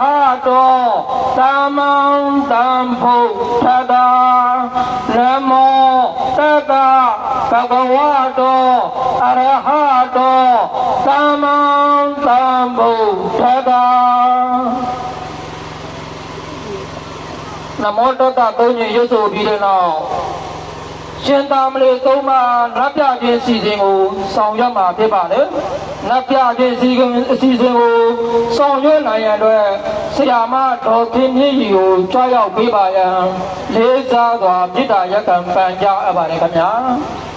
ဟတောသမ္မံတံဖုထတာနမောတတဘဂဝတောအရဟတောသမ္မံတံဖုထတာနမောတတသုံးညရွတ်ဆိုပြီးတဲ့နောက်ရှင်သာမဏေသုံးပါးနတ်ပြခြင်းစီစဉ်ကိုဆောင်ရွက်မှာဖြစ်ပါတယ်။ နတ်ပြခြင်းစီစဉ်အစီအစဉ်ကိုဆောင်ရွက်နိုင်ရန်အတွက်ဆရာမတော်ခင်မြင့်ကြီးကိုကြွားရောက်ပေးပါရန်လေးစားစွာမေတ္တာရက်ခံပန်ကြားအပ်ပါတယ်ခင်ဗျာ။